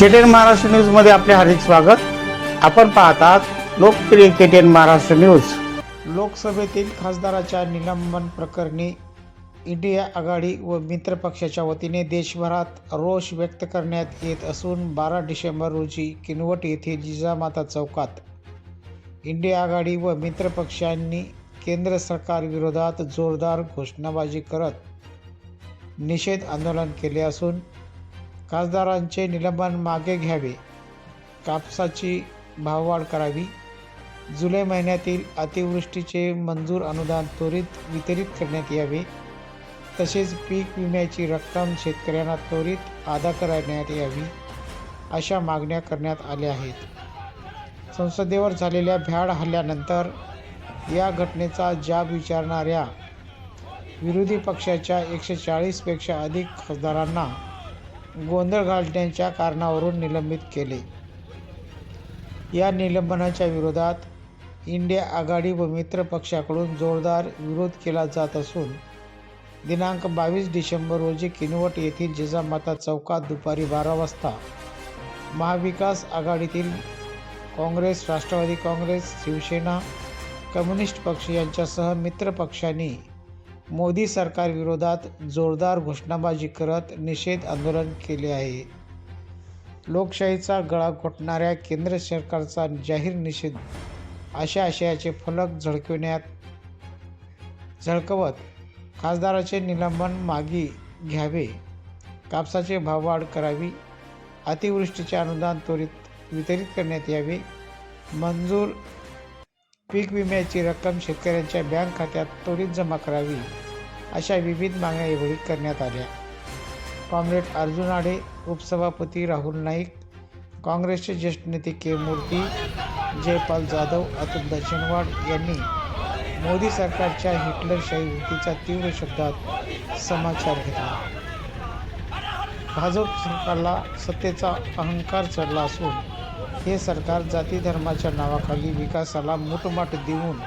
केटेन महाराष्ट्र न्यूजमध्ये आपले हार्दिक स्वागत. आपण पाहतात लोकप्रिय केटेन महाराष्ट्र न्यूज. लोकसभेतील खासदाराच्या निलंबन प्रकरणी इंडिया आघाडी व मित्र पक्षाच्या वतीने देशभरात रोष व्यक्त करण्यात येत असून बारा डिसेंबर रोजी किनवट येथे जिजामाता चौकात इंडिया आघाडी व मित्र पक्षांनी केंद्र सरकार विरोधात जोरदार घोषणाबाजी करत निषेध आंदोलन केले असून खासदारांचे निलंबन मागे घ्यावे. कापसाची भाववाढ करावी. जुलै महिन्यातील अतिवृष्टीचे मंजूर अनुदान त्वरित वितरित करण्यात यावे. तसेच पीक विम्याची रक्कम शेतकऱ्यांना त्वरित अदा करण्यात यावी अशा मागण्या करण्यात आल्या आहेत. संसदेवर झालेल्या भ्याड हल्ल्यानंतर या घटनेचा जाब विचारणाऱ्या विरोधी पक्षाच्या एकशे चाळीसपेक्षा अधिक खासदारांना गोंधळ घालण्याच्या कारणावरून निलंबित केले. या निलंबनाच्या विरोधात इंडिया आघाडी व मित्र पक्षाकडून जोरदार विरोध केला जात असून दिनांक बावीस डिसेंबर रोजी किनवट येथील जिजामाता चौकात दुपारी बारा वाजता महाविकास आघाडीतील काँग्रेस राष्ट्रवादी काँग्रेस शिवसेना कम्युनिस्ट पक्ष यांच्यासह मित्र पक्षांनी मोदी सरकारविरोधात जोरदार घोषणाबाजी करत निषेध आंदोलन केले आहे. लोकशाहीचा गळा घोटणाऱ्या केंद्र सरकारचा जाहीर निषेध अशा आशयाचे फलक झळकविण्यात झळकवत खासदाराचे निलंबन मागी घ्यावे कापसाचे भाववाढ करावी अतिवृष्टीचे अनुदान त्वरित वितरित करण्यात यावे मंजूर पीक विम्याची रक्कम शेतकऱ्यांच्या बँक खात्यात त्वरित जमा करावी अशा विविध मागण्या यावेळी करण्यात आल्या. कॉम्रेड अर्जुन आडे उपसभापती राहुल नाईक काँग्रेसचे ज्येष्ठ नेते के. मूर्ती जयपाल जाधव अतुल दशनवाड यांनी मोदी सरकारच्या हिटलरशाही वृत्तीचा तीव्र शब्दात समाचार घेतला. भाजप सरकारला सत्तेचा अहंकार चढला असून हे सरकार जाती धर्माच्या नावाखाली विकासाला मुठमाठ देऊन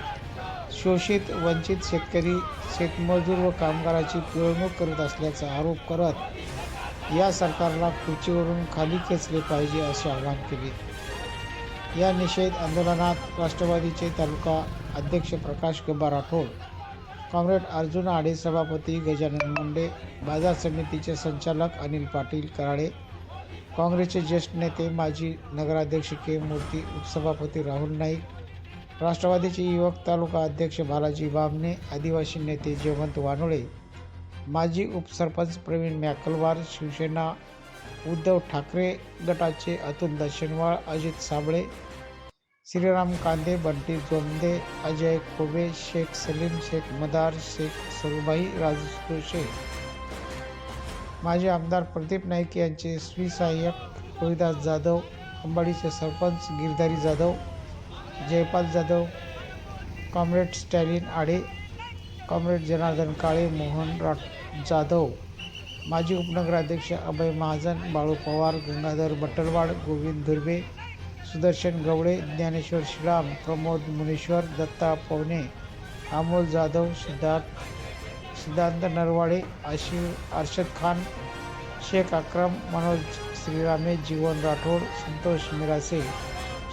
शोषित वंचित शेतकरी शेतमजूर व कामगाराची पिळवणूक करत असल्याचा आरोप करत या सरकारला खुर्चीवरून खाली खेचले पाहिजे असे आवाहन केले. या निषेध आंदोलनात राष्ट्रवादीचे तालुका अध्यक्ष प्रकाश गब्बा राठोड कॉम्रेड अर्जुन आडे सभापती गजानन मुंडे बाजार समितीचे संचालक अनिल पाटील कराडे काँग्रेसचे ज्येष्ठ नेते माजी नगराध्यक्ष के. मूर्ती उपसभापती राहुल नाईक राष्ट्रवादीचे युवक तालुका अध्यक्ष बालाजी बामणे आदिवासी नेते जयवंत वानोळे माजी उपसरपंच प्रवीण मॅकलवार शिवसेना उद्धव ठाकरे गटाचे अतुल दशनवाळ अजित साबळे श्रीराम कांदे बंटी जोमदे अजय खोबे शेख सलीम शेख मदार शेख सरुबाई राजू शेख माजी आमदार प्रदीप नाईक यांचे स्वीसहाय्यक रोहिदास जाधव अंबाडीचे sarpanch Girdhari Jadhav Jaipal Jadhav comrade Stalin Ade comrade Janardan Kale Mohan Rat Jadhav माजी उपनगराध्यक्ष अभय महाजन बाळू पवार गंगाधर बट्टलवाड गोविंद धुर्बे सुदर्शन गवळे ज्ञानेश्वर श्रीराम प्रमोद मुनेश्वर दत्ता पवने अमोल जाधव सिद्धार्थ सिद्धांत नरवाडे आशिर अर्शद खान शेख अक्रम मनोज श्रीरामे जीवन राठोड संतोष मिरासे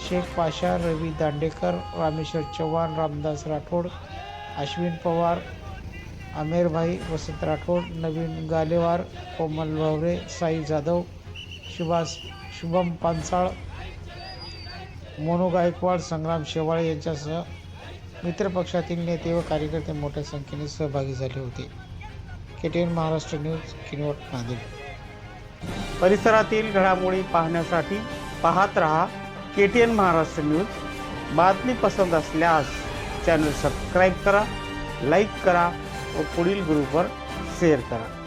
शेख पाशा रवी दांडेकर रामेश्वर चव्हाण रामदास राठोड अश्विन पवार आमेरभाई वसंत राठोड नवीन गालेवार कोमल भावरे साई जाधव सुभाष शुभम पानसाळ मोनू गायकवाड संग्राम शेवाळे यांच्यासह मित्रपक्षातील नेते व कार्यकर्ते मोठ्या संख्येने सहभागी झाले होते. K T N Maharashtra news Kinwat Nanded. परिसरातील घडामोडी पाहण्यासाठी पाहत रहा K T N Maharashtra news. बातमी पसंत असल्यास चॅनल सबस्क्राईब करा लाईक करा व पुढील ग्रुपवर शेअर करा.